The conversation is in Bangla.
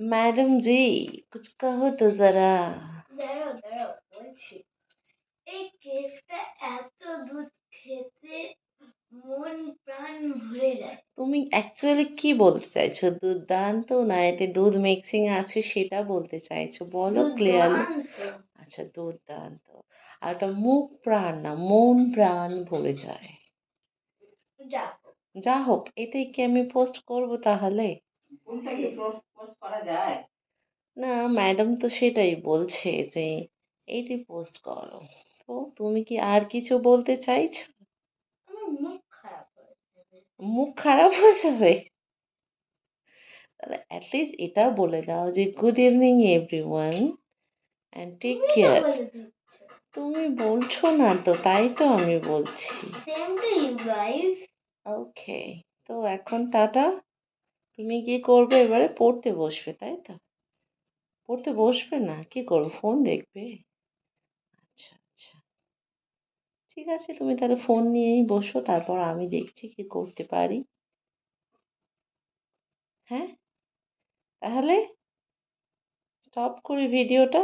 ম্যাডাম জি কিছু কাহো তো যারা দাঁড়াও দাঁড়াও বলছি এই কেকটা এত দুধ খেতে মন প্রাণ ভরে যায় তুমি অ্যাকচুয়ালি কি বলতে চাইছো দুর্দান্ত না এতে দুধ মিক্সিং আছে সেটা বলতে চাইছো বলো ক্লিয়ার আচ্ছা দুর্দান্ত আর ওটা মুখ প্রাণ না মন প্রাণ ভরে যায় যা হোক এটাই কি আমি পোস্ট করব তাহলে করা যায়? না ম্যাডাম তো সেটাই বলছে যে এইটি পোস্ট করো। তো তুমি কি আর কিছু বলতে চাইছো? আমার মুখ খারাপ হয়ে যাবে মুখ খারাপ হয়ে যাবে তাহলে অ্যাটলিস্ট এটা বলে দাও যে good evening everyone and take care তুমি বলছো না তো তাই তো আমি বলছি। ওকে তো এখন টাটা। তুমি কি করবে? এবারে পড়তে বসবে, তাই তো? পড়তে বসবে না? কি করবে? ফোন দেখবে? আচ্ছা আচ্ছা। ঠিক আছে, তুমি তাহলে ফোন নিয়েই বসো, তারপর আমি দেখছি কি করতে পারি। হ্যাঁ? তাহলে স্টপ করি ভিডিওটা।